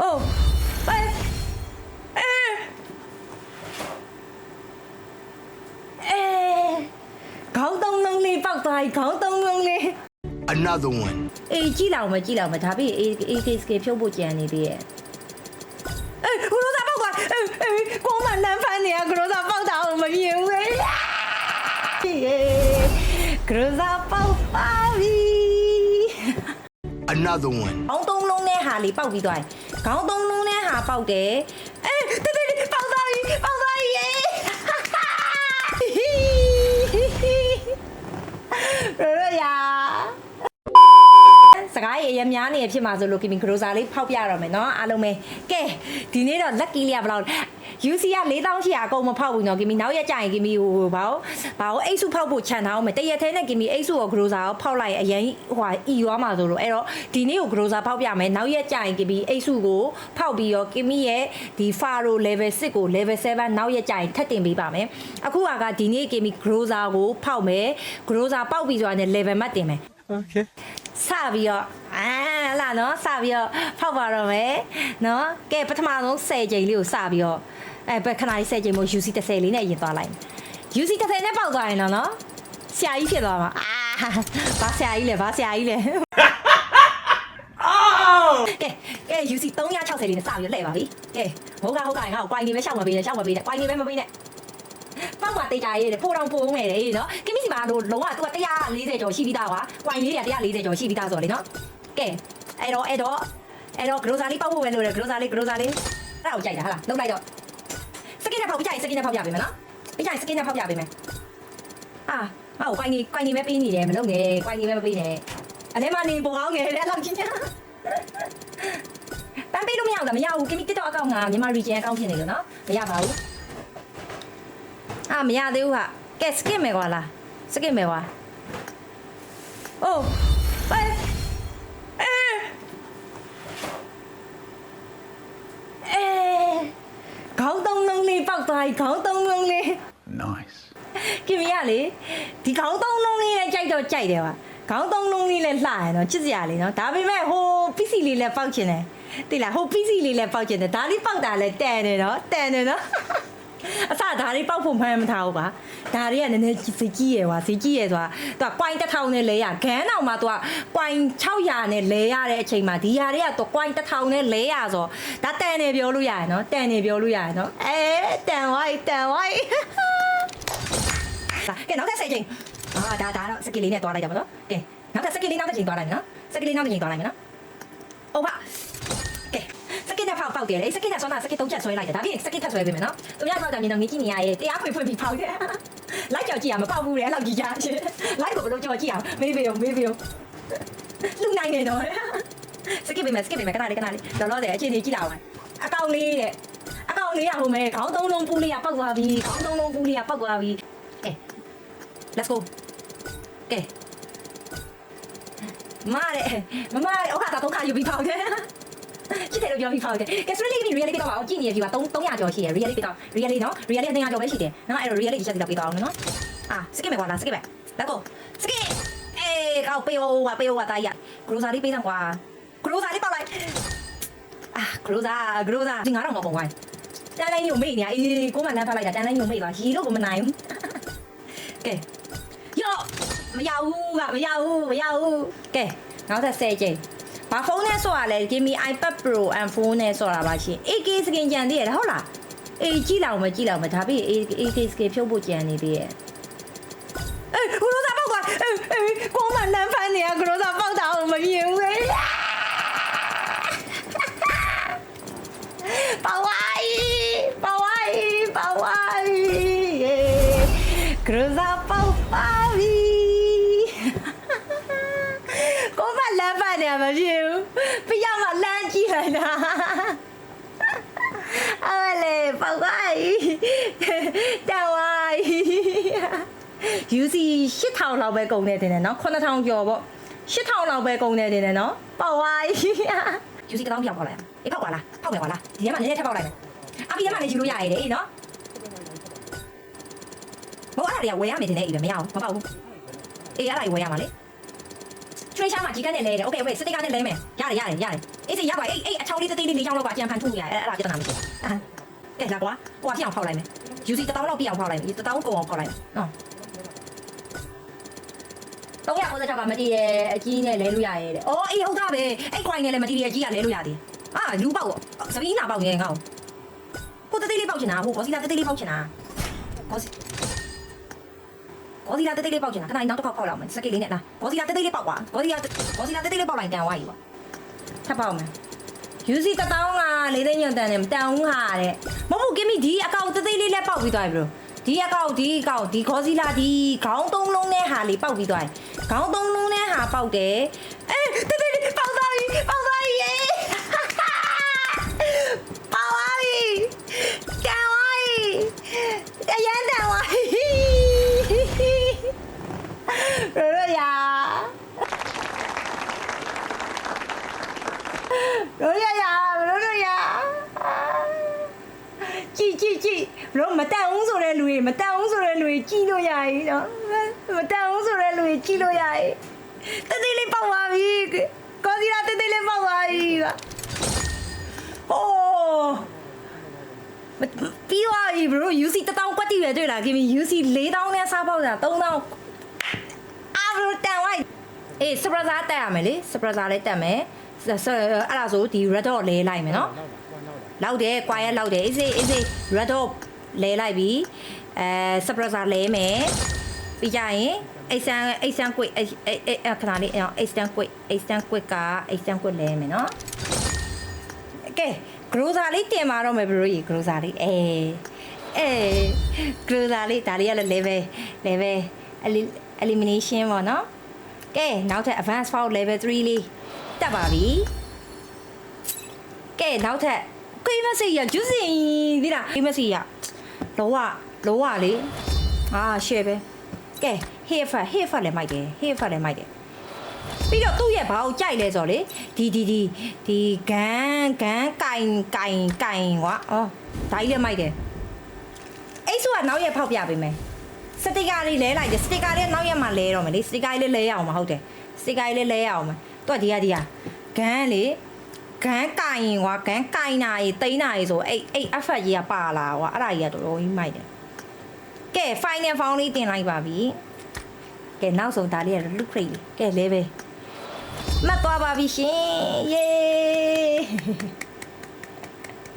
အိုးအဲအဲအဲခေါင်းသုံးလုံးလေးပောက်သွားပြီခေါင်းသုံးလုံးလေး Another one. အေးကြည့်လောက်မကြည့်လောက်မဒါပြီးအေးအေးကေစကေဖြုတ်ဖို့ကြံနေသေးရဲ့အေးဂရိုစာပောက်သွားအေးအေးကိုမနန်းဖန်းနေရဂရိုစာပောက်တာကိုမမြင်ဘူးလေဂရိုစာပောက်ပါပြီ Another one. ခေါင်းသုံး လုံးနဲ့ဟာလေးပောက်ပြီးသွားတယ်ခေါင်းသုံးလုံးနဲ့ဟာပောက်တယ်အေးတတတပောက်သွားပြီပောက်သွားပြီယေရရ စကားရေအများများနေဖြစ်မှာဆိုလို့ကင်မီဂရိုစာလေးဖောက်ပြတော့မယ်နော်အားလုံးပဲကဲဒီနေ့တော့ lucky လေးကဘယ်လောက် UC က4800အကုန်မဖောက်ဘူးနော်ကင်မီနောက်ရက်ကြရင်ကင်မီဟိုဘာလို့ဘာလို့အိတ်စုဖောက်ဖို့ခြံထားအောင်မယ်တရက်သေးနဲ့ကင်မီအိတ်စုကိုဂရိုစာကိုဖောက်လိုက်ရင်အရင်ဟိုအီရောမှာဆိုလို့အဲ့တော့ဒီနေ့ကိုဂရိုစာဖောက်ပြမယ်နောက်ရက်ကြရင်ကင်မီအိတ်စုကိုဖောက်ပြီးရောကင်မီရဲ့ဒီ Faro level 6ကို level 7နောက်ရက်ကြရင်ထပ်တင်ပေးပါမယ်အခုကဒီနေ့ကင်မီဂရိုစာကိုဖောက်မယ်ဂရိုစာပေါက်ပြီးဆိုတာနဲ့ level မှတ်တင်မယ် Okay စပြီးတော့အာလာနော်စပြီးတော့ဖောက်ပါတော့မယ်နော်ကဲပထမဆုံး10ချိန်လေးကိုစပြီးတော့အဲဘယ်ခဏလေး10ချိန်မို့ UC 30လေးနဲ့ရင်သွားလိုက် UC 30နဲ့ပေါက်သွားရင်တော့နော်ဆရာကြီးဖြစ်သွားမှာအာဘာဆရာကြီးလဲဘာဆရာကြီးလဲကဲကဲ UC 360လေးနဲ့စပြီးတော့လှည့်ပါပြီကဲဟုတ်ကဟုတ်ကငါ့ကို quite နေပဲရှောက်မပေးနဲ့ရှောက်မပေးနဲ့ quite နေပဲမပေးနဲ့ ပောက်မှာတေးကြရဲပို့တော့ပို့မယ်လေနော်ကိမစီမာတို့လုံးဝသူက140ကျော်ရှိပြီးသားကွာ quite လေးတွေက140ကျော်ရှိပြီးသားဆိုတော့လေနော်ကဲအဲ့တော့အဲ့တော့အဲ့တော့ grocery ပောက်ဖို့ပဲလို့လေ grocery grocery အဲ့ဒါကိုကြိုက်တာဟာလားလုံးလိုက်တော့စကင်းနဲ့ဖောက်ပြကြရင်စကင်းနဲ့ဖောက်ပြပေးမယ်နော်ပြကြရင်စကင်းနဲ့ဖောက်ပြပေးမယ်အာဟော quite နေ quite နေပဲပေးနေတယ်မလုပ်နဲ့ quite နေပဲမပေးနဲ့အဲ့ထဲမှာနေပုံကောင်းငယ်တဲ့လောက်ချင်းညာပန်းပေးလို့မရဘူးလားမရဘူးကိမီ TikTok အကောင့်ကမြန်မာ region အကောင့်ဖြစ်နေလို့နော်မရပါဘူး အာမရသေးဘူးဟာကဲ skip မယ်ကွာလား skip မယ်ကွာအိုးအဲအဲအဲခေါင်းသုံးလုံးလေးပောက်သွားပြီခေါင်းသုံးလုံးလေး Nice. ကင်မရလေဒီခေါင်းသုံးလုံးလေးနဲ့ကြိုက်တော့ကြိုက်တယ်ပါခေါင်းသုံးလုံးလေးနဲ့လှရနော်ချစ်စရာလေးနော်ဒါပေမဲ့ဟိုပစ္စည်းလေးလည်းပောက်ချင်တယ်သိလားဟိုပစ္စည်းလေးလည်းပောက်ချင်တယ်ဒါလေးပောက်တာလည်းတန်တယ်နော်တန်တယ်နော် အစဒါလေးပောက်ဖို့မှန်းမထားဘူးပါဒါတွေကနည်းနည်းစီကြီးရယ်ကွာစီကြီးရယ်ဆိုတာသူက coin တစ်ထောင်နဲ့လဲရဂန်းအောင်မှာသူက coin 600နဲ့လဲရတဲ့အချိန်မှာဒီဟာတွေကသူ coin တစ်ထောင်နဲ့လဲရဆိုဒါတန်တယ်ပြောလို့ရတယ်နော်တန်တယ်ပြောလို့ရတယ်နော်အဲတန်ဝိုင်းတန်ဝိုင်းကဲနောက်ထပ်10ချိန်အာဒါဒါတော့စကီလေးနဲ့တွားလိုက်ကြပါတော့ကဲနောက်ထပ်စကီလေးနောက်တစ်ချိန်တွားလိုက်မယ်နော်စကီလေးနောက်တစ်ချိန်တွားလိုက်မယ်နော်ဟုတ်ပါကဲ စကီနဲ့ဖောက်ဖောက်တယ်လေစကီနဲ့ဆောင်းတာစကီသုံးချက်ဆွဲလိုက်တယ်ဒါပြီးစကီထပ်ဆွဲပေးမယ်နော်သူများဖောက်ကြမြင်တော့ငေးကြည့်နေရရဲ့တရားဖွင့်ဖွင့်ပြီးဖောက်တယ်လိုက်ကြော်ကြည့်ရမပေါက်ဘူးလေအဲ့လောက်ကြီးကြချင်းလိုက်ကိုဘယ်လိုကြော်ကြည့်အောင်မေးပေးအောင်မေးပေးအောင်လူနိုင်နေတော့စကီပေးမယ်စကီပေးမယ်ခဏလေးခဏလေးလောလောဆယ်အခြေအနေကြည့်လာအောင်အကောင်လေးတဲ့အကောင်လေးရဟိုမဲခေါင်းသုံးလုံးပူးလေးကပောက်သွားပြီခေါင်းသုံးလုံးပူးလေးကပောက်သွားပြီကဲ let's go ကဲမားတဲ့မမတဲ့ဩခါသာသုံးခါယူပြီးပေါက်တယ် ချစ်တယ်လို့ပြောပြီးပေါက်တယ်ကဲဆိုလေးပြီး reality တော့အောင်ကြည့်နေရပြီပါ3 300ကျော်ရှိတယ် reality တော့ reality နော် reality 200ကျော်ပဲရှိတယ်နော်အဲ့တော့ reality ချက်စီတော့ပြီးတော့အောင်နော်အာ skip မယ်ကွာလား skip မယ် let's go skip အေးကောက်ပေးဦးဝပေးဦးဝတားရ grocery ပေးစမ်းကွာ grocery ပေါက်လိုက်အာ grocery grocery ဒီငါတော့မပုံဝိုင်းတန်းလိုက်ညို့မေ့နေရအေးကိုမလန်းဖတ်လိုက်တာတန်းလိုက်ညို့မေ့သွားရီလို့ကိုမနိုင်ဘူးကဲယောမရဘူးကမရဘူးမရဘူးကဲနောက်ထပ်10ချိန် ဘာဖုန်းနဲ့ဆော့ရလဲ give me iPad Pro and phone နဲ့ဆော့တာပါရှင် AK skin ကြံသေးရဟုတ်လားအေးကြည့်လောက်မကြည့်လောက်မဒါပြီး AK skin ဖြုတ်ဖို့ကြံနေသေးရဲ့အေးဂရိုစာပောက်ကွာအေးအေးကိုမနန်းဖန်းနေရဂရိုစာပောက် မ်းဖတ်နေမဖြစ်ဘူးပြရမလမ်းကြည့်လိုက်တာအဲ့လေပောက်ပါပြီတောင်းပါပြီ UC 8000လောက်ပဲကုန်နေတယ်နော်9000ကျော်ပေါ့8000လောက်ပဲကုန်နေတယ်နော်ပေါ့ဝိုင်း UC တောင်းပြောင်းပေါက်လိုက်အေးဖောက်ပါလားဖောက်မယ်ပါလားဒီထဲမှာနည်းနည်းထပ်ပေါက်လိုက်မယ်အပီထဲမှာလည်းယူလို့ရရည်လေနော်ဘောအဲ့ဒါတွေကဝယ်ရမယ်တင်နေအေးပဲမရဘူးမပေါက်ဘူးအေးအဲ့ဒါကြီးဝယ်ရမှာလေ Treasure မှာကြီးကန်းနဲ့လဲတယ် Okay okay စတစ်ကာနဲ့လဲမယ်ရတယ်ရတယ်ရတယ်အေးစေရောက်ပါအေးအေးအချောင်းလေးတေးသေးလေးလေးချောင်းလောက်ပါအကြံဖန်ထုတ်နေရတယ်အဲ့ဒါပြဿနာမရှိဘူးအာကဲလာကွာဟိုကပြအောင်ဖောက်လိုက်မယ် UC 1000လောက်ပြအောင်ဖောက်လိုက်မယ်1000ကုန်အောင်ဖောက်လိုက်မယ်နော်တော့ရဟိုစားချက်ကမတီးရဲ့အကြီးနဲ့လဲလို့ရရဲ့တဲ့။အော်အေးဟုတ်တာပဲ။အဲ့ coin နဲ့လည်းမတီးရဲ့အကြီးကလဲလို့ရသေး။အာလူပေါက်။စပီးနာပေါက်နေငါ့ကို။ဟိုတသေးလေးပေါက်ချင်တာဟိုဘောစီလာတသေးလေးပေါက်ချင်တာ။ဘောစီ ဘောစီလာတသေးလေးပေါက်ချင်တာခဏနောက်တစ်ခေါက်ပေါက်လောက်မယ်စကိတ်လေးနဲ့လားဘောစီလာတသေးလေးပေါက်ကွာဘောစီလာဘောစီလာတသေးလေးပေါက်လိုက်ကန်သွားပြီကွာထပ်ပေါက်မယ် UC တတောင်းကလေးသိန်းညွန်တန်တယ်မတန်ဘူးဟာတဲ့မဟုတ်ဘူးကိမီဒီအကောင့်တသေးလေးလည်းပေါက်ပြီးသွားပြီဘရိုဒီအကောင့်ဒီအကောင့်ဒီခေါ်စီလာဒီခေါင်းသုံးလုံးနဲ့ဟာလေးပေါက်ပြီးသွားပြီခေါင်းသုံးလုံးနဲ့ဟာပေါက်တယ်အဲတသေးလေးပေါက်သွားပြီပေါက်သွားပြီယေပေါက်သွားပြီတန်သွားပြီအရန်တန်သွားပြီဘရိုရာ ရိုးရရရိုးရရကြည်ကြည်ကြည်ရိုးမ တန်အောင်ဆိုတဲ့လူတွေမတန်အောင်ဆိုတဲ့လူတွေကြည်လို့ရည်နော်မတန်အောင်ဆိုတဲ့လူတွေကြည်လို့ရည်တတိလေးပေါက်သွားပြီကောစီလာတတိလေးပေါက်သွားပြီကဟိုးမပြီးသွားပြီဘရို UC 1000ကွက်တိပဲတွေ့လားခင်ဗျ UC 4000နဲ့စားပေါက်တာ3000အာဘရိုတန်ဝိုင်းအေးစပရဇာတက်ရမယ်လေစပရဇာလေးတက်မယ်ဆဆအဲ့ဒါဆိုဒီ red dot လဲလိုက်မယ်နော်လောက်တယ်ကွာရက်လောက်တယ်အေးစေးအေးစေး red dot လဲလိုက်ပြီအဲ suppressor လဲမယ်ပြီးကြရင်အိတ်ဆန်အိတ်ဆန်ကွိအဲ့အဲ့အဲ့ခဏလေးအောင်အိတ်ဆန်ကွိအိတ်ဆန်ကွိကအိတ်ဆန်ကွိလဲမယ်နော်ကဲ grocer လေးတင်มาတော့မယ်ဘရိုကြီး grocer လေးအေးအေး grocer လေးဒါလေးကလည်း level level elimination ပေါ့နော်ကဲနောက်ထပ် advanced file level 3လေးတက်ပါပြီကဲနောက်ထပ်ကိမစီရဂျူးစင်ဒီလားကိမစီရ လောဝလောဝလေအာရှယ်ပဲကဲ hit fat hit fat လည်းမိုက်တယ် hit fat လည်းမိုက်တယ်ပြီးတော့သူ့ရဲ့ဘာကိုကြိုက်လဲဆိုတော့လေဒီဒီဒီဒီဂန်ဂန်ကင်ကင်ကင်ကွာအော်ဒါကြီးလည်းမိုက်တယ်အဲ့ဆိုကနောက်ရက်ဖောက်ပြပေးမယ်စတိကာလေးလဲလိုက်တယ်စတိကာလေးနောက်ရက်မှလဲတော့မယ်လေစတိကာလေးလဲရအောင်မဟုတ်တယ်စတိကာလေးလဲရအောင်မယ်သူကဒီကဒီကဂန်လေ ဂန်းကင်ရင်ကွာဂန်းကင်နာရီတိန်းနာရီဆိုအဲ့အဲ့အဖက်ကြီးကပါလာကွာအဲ့ဒါကြီးကတော်တော်ကြီးမိုက်တယ်ကဲ final found လေးတင်လိုက်ပါပြီကဲနောက်ဆုံးဒါလေးကလူခရိတ်လေးကဲလဲပဲမှတ်သွားပါပြီရှင်ယေ